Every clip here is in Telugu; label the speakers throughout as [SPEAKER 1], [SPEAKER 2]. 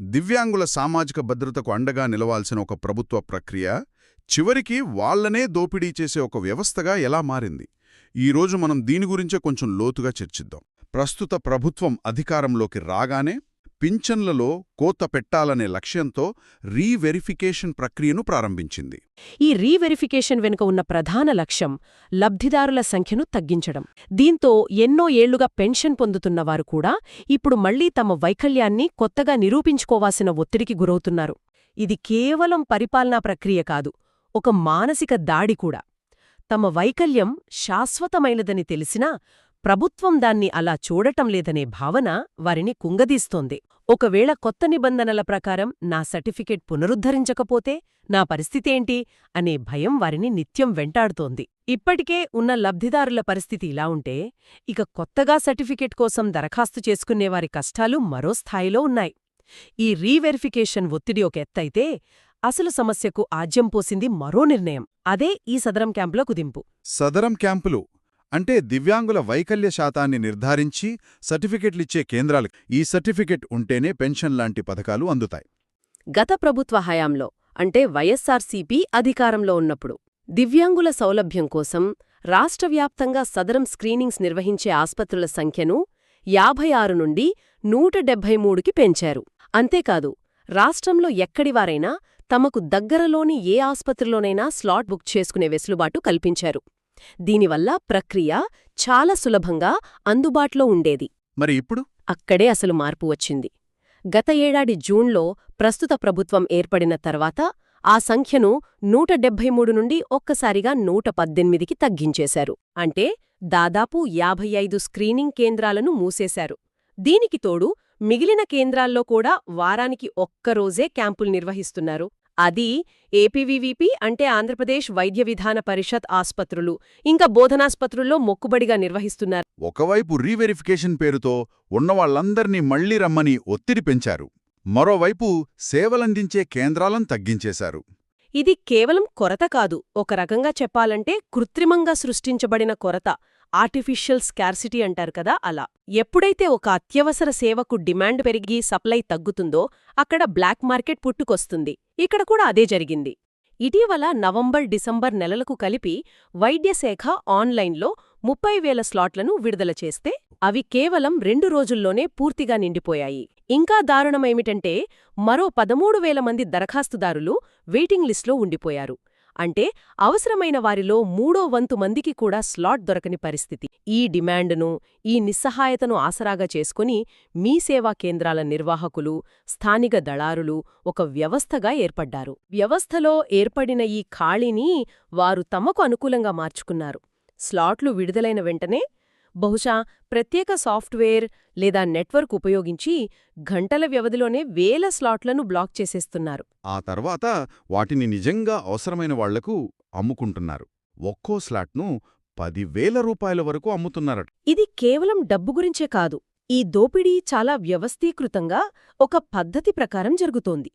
[SPEAKER 1] దివ్యాంగుల సామాజిక భద్రతకు అండగా నిలవాల్సిన ఒక ప్రభుత్వ ప్రక్రియ చివరికి వాళ్ళనే దోపిడీ చేసే ఒక వ్యవస్థగా ఎలా మారింది? ఈరోజు మనం దీని గురించే కొంచెం లోతుగా చర్చిద్దాం. ప్రస్తుత ప్రభుత్వం అధికారంలోకి రాగానే పింఛన్లలో కోత పెట్టాలనే లక్ష్యంతో రీవెరిఫికేషన్ ప్రక్రియను ప్రారంభించింది.
[SPEAKER 2] ఈ రీవెరిఫికేషన్ వెనుక ఉన్న ప్రధాన లక్ష్యం లబ్ధిదారుల సంఖ్యను తగ్గించడం. దీంతో ఎన్నో ఏళ్ళుగా పెన్షన్ పొందుతున్నవారు కూడా ఇప్పుడు మళ్ళీ తమ వైకల్యాన్ని కొత్తగా నిరూపించుకోవాల్సిన ఒత్తిడికి గురవుతున్నారు. ఇది కేవలం పరిపాలనా ప్రక్రియ కాదు ఒక మానసిక దాడి కూడా. తమ వైకల్యం శాశ్వతమైనదని తెలిసినా ప్రభుత్వం దాన్ని అలా చూడటం లేదనే భావన వారిని కుంగదీస్తోంది. ఒకవేళ కొత్త నిబంధనల ప్రకారం నా సర్టిఫికేట్ పునరుద్ధరించకపోతే నా పరిస్థితేంటి? అనే భయం వారిని నిత్యం వెంటాడుతోంది. ఇప్పటికే ఉన్న లబ్ధిదారుల పరిస్థితి ఇలా ఉంటే ఇక కొత్తగా సర్టిఫికేట్ కోసం దరఖాస్తు చేసుకునేవారి కష్టాలు మరో స్థాయిలో ఉన్నాయి. ఈ రీవెరిఫికేషన్ ఒత్తిడి ఒక ఎత్తైతే అసలు సమస్యకు ఆజ్యం పోసింది మరో నిర్ణయం. అదే ఈ సదరం క్యాంపులో కుదింపు.
[SPEAKER 1] సదరం క్యాంపులు అంటే దివ్యాంగుల వైకల్య శాతాన్ని నిర్ధారించి సర్టిఫికెట్లిచ్చే కేంద్రాలు ఈ సర్టిఫికెట్ ఉంటేనే పెన్షన్ లాంటి పథకాలు అందుతాయి.
[SPEAKER 2] గత ప్రభుత్వ హయాంలో అంటే వైఎస్సార్సీపీ అధికారంలో ఉన్నప్పుడు దివ్యాంగుల సౌలభ్యం కోసం రాష్ట్రవ్యాప్తంగా సదరం స్క్రీనింగ్స్ నిర్వహించే ఆస్పత్రుల సంఖ్యను యాభై ఆరు నుండి నూట డెబ్బై మూడుకి పెంచారు. అంతేకాదు రాష్ట్రంలో ఎక్కడివారైనా తమకు దగ్గరలోని ఏ ఆస్పత్రిలోనైనా స్లాట్ బుక్ చేసుకునే వెసులుబాటు కల్పించారు. దీనివల్ల ప్రక్రియ చాలా సులభంగా అందుబాటులో ఉండేది.
[SPEAKER 1] మరి ఇప్పుడు?
[SPEAKER 2] అక్కడే అసలు మార్పు వచ్చింది. గత ఏడాది జూన్లో ప్రస్తుత ప్రభుత్వం ఏర్పడిన తర్వాత ఆ సంఖ్యను నూట మూడు నుండి ఒక్కసారిగా నూట పద్దెనిమిదికి తగ్గించేశారు. అంటే దాదాపు యాభై ఐదు స్క్రీనింగ్ కేంద్రాలను మూసేశారు. దీనికి తోడు మిగిలిన కేంద్రాల్లో కూడా వారానికి ఒక్కరోజే క్యాంపులు నిర్వహిస్తున్నారు. అది ఏపీవీవీపీ అంటే ఆంధ్రప్రదేశ్ వైద్య విధాన పరిషత్ ఆస్పత్రులు. ఇంకా బోధనాస్పత్రుల్లో మొక్కుబడిగా నిర్వహిస్తున్నారు.
[SPEAKER 1] ఒకవైపు రీవెరిఫికేషన్ పేరుతో ఉన్నవాళ్ళందర్నీ మళ్ళీ రమ్మని ఒత్తిడి పెంచారు. మరోవైపు సేవలందించే కేంద్రాలను తగ్గించేశారు.
[SPEAKER 2] ఇది కేవలం కొరత కాదు. ఒక రకంగా చెప్పాలంటే కృత్రిమంగా సృష్టించబడిన కొరత. ఆర్టిఫిషియల్ స్కార్సిటీ అంటారు కదా అలా. ఎప్పుడైతే ఒక అత్యవసర సేవకు డిమాండ్ పెరిగి సప్లై తగ్గుతుందో అక్కడ బ్లాక్ మార్కెట్ పుట్టుకొస్తుంది. ఇక్కడ కూడా అదే జరిగింది. ఇటీవల నవంబర్ డిసెంబర్ నెలలకు కలిపి వైద్యశాఖ ఆన్లైన్లో ముప్పై వేల స్లాట్లను విడుదల చేస్తే అవి కేవలం రెండు రోజుల్లోనే పూర్తిగా నిండిపోయాయి. ఇంకా దారుణమేమిటంటే మరో పదమూడు వేల మంది దరఖాస్తుదారులు వెయిటింగ్ లిస్ట్లో ఉండిపోయారు. అంటే అవసరమైన వారిలో మూడో వంతు మందికి కూడా స్లాట్ దొరకని పరిస్థితి. ఈ డిమాండ్ను ఈ నిస్సహాయతను ఆసరాగా చేసుకుని మీ సేవా కేంద్రాల నిర్వాహకులు స్థానిక దళారులు ఒక వ్యవస్థగా ఏర్పడ్డారు. వ్యవస్థలో ఏర్పడిన ఈ ఖాళీని వారు తమకు అనుకూలంగా మార్చుకున్నారు. స్లాట్లు విడుదలైన వెంటనే బహుశా ప్రత్యేక సాఫ్ట్వేర్ లేదా నెట్వర్క్ ఉపయోగించి గంటల వ్యవధిలోనే వేల స్లాట్లను బ్లాక్ చేసేస్తున్నారు.
[SPEAKER 1] ఆ తర్వాత వాటిని నిజంగా అవసరమైన వాళ్ళకు అమ్ముకుంటున్నారు. ఒక్కో స్లాట్ను పదివేల రూపాయల వరకు అమ్ముతున్నారట.
[SPEAKER 2] ఇది కేవలం డబ్బు గురించే కాదు. ఈ దోపిడీ చాలా వ్యవస్థీకృతంగా ఒక పద్ధతి ప్రకారం జరుగుతోంది.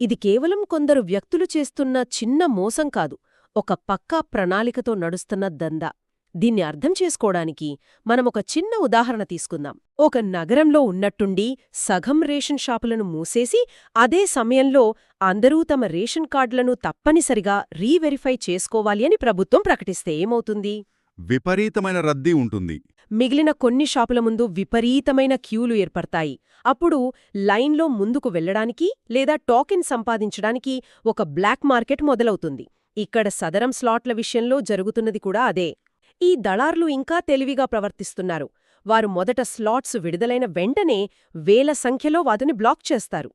[SPEAKER 2] ఇది కేవలం కొందరు వ్యక్తులు చేస్తున్న చిన్న మోసం కాదు ఒక పక్కా ప్రణాళికతో నడుస్తున్న దందా. దీన్ని అర్థం చేసుకోవడానికి మనమొక చిన్న ఉదాహరణ తీసుకుందాం. ఒక నగరంలో ఉన్నట్టుండి సగం రేషన్ షాపులను మూసేసి అదే సమయంలో అందరూ తమ రేషన్ కార్డులను తప్పనిసరిగా రీవెరిఫై చేసుకోవాలి అని ప్రభుత్వం ప్రకటిస్తే ఏమవుతుంది?
[SPEAKER 1] విపరీతమైన రద్దీ ఉంటుంది.
[SPEAKER 2] మిగిలిన కొన్ని షాపుల ముందు విపరీతమైన క్యూలు ఏర్పడతాయి. అప్పుడు లైన్లో ముందుకు వెళ్ళడానికి లేదా టోకెన్ సంపాదించడానికి ఒక బ్లాక్ మార్కెట్ మొదలవుతుంది. ఇక్కడ సదరం స్లాట్ల విషయంలో జరుగుతున్నది కూడా అదే. ఈ దళార్లు ఇంకా తెలివిగా ప్రవర్తిస్తున్నారు. వారు మొదట స్లాట్స్ విడుదలైన వెంటనే వేల సంఖ్యలో వాటిని బ్లాక్ చేస్తారు.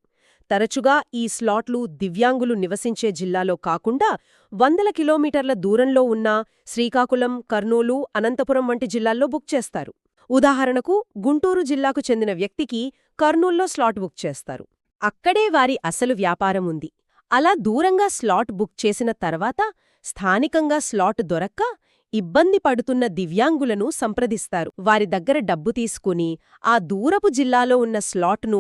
[SPEAKER 2] తరచుగా ఈ స్లాట్లు దివ్యాంగులు నివసించే జిల్లాలో కాకుండా వందల కిలోమీటర్ల దూరంలో ఉన్న శ్రీకాకుళం కర్నూలు అనంతపురం వంటి జిల్లాల్లో బుక్ చేస్తారు. ఉదాహరణకు గుంటూరు జిల్లాకు చెందిన వ్యక్తికి కర్నూల్లో స్లాట్ బుక్ చేస్తారు. అక్కడే వారి అసలు వ్యాపారం ఉంది. అలా దూరంగా స్లాట్ బుక్ చేసిన తర్వాత స్థానికంగా స్లాట్ దొరక్క ఇబ్బంది పడుతున్న దివ్యాంగులను సంప్రదిస్తారు. వారి దగ్గర డబ్బు తీసుకుని ఆ దూరపు జిల్లాలో ఉన్న స్లాట్ను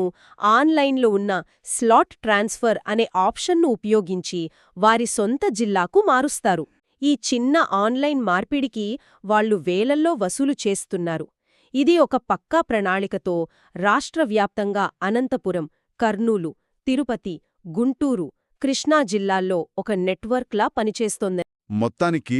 [SPEAKER 2] ఆన్లైన్లో ఉన్న స్లాట్ ట్రాన్స్ఫర్ అనే ఆప్షన్ను ఉపయోగించి వారి సొంత జిల్లాకు మారుస్తారు. ఈ చిన్న ఆన్లైన్ మార్పిడికి వాళ్ళు వేలల్లో వసూలు చేస్తున్నారు. ఇది ఒక పక్కా ప్రణాళికతో రాష్ట్రవ్యాప్తంగా అనంతపురం కర్నూలు తిరుపతి గుంటూరు కృష్ణా జిల్లాల్లో ఒక నెట్వర్క్లా పనిచేస్తోంది.
[SPEAKER 1] మొత్తానికి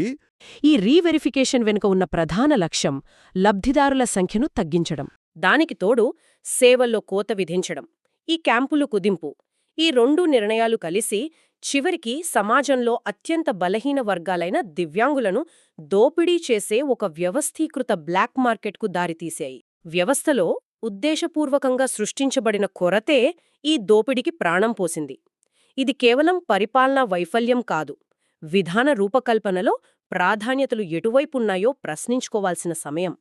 [SPEAKER 2] ఈ రీవెరిఫికేషన్ వెనుక ఉన్న ప్రధాన లక్ష్యం లబ్ధిదారుల సంఖ్యను తగ్గించడం. దానికి తోడు సేవల్లో కోత విధించడం. ఈ క్యాంపులు కుదింపు. ఈ రెండు నిర్ణయాలు కలిసి చివరికి సమాజంలో అత్యంత బలహీన వర్గాలైన దివ్యాంగులను దోపిడీ చేసే ఒక వ్యవస్థీకృత బ్లాక్ మార్కెట్కు దారితీశాయి. వ్యవస్థలో ఉద్దేశపూర్వకంగా సృష్టించబడిన కొరతే ఈ దోపిడికి ప్రాణం పోసింది. ఇది కేవలం పరిపాలనా వైఫల్యం కాదు. విధాన రూపకల్పనలో ప్రాధాన్యతలు ఎటువైపున్నాయో ప్రశ్నించుకోవాల్సిన సమయం.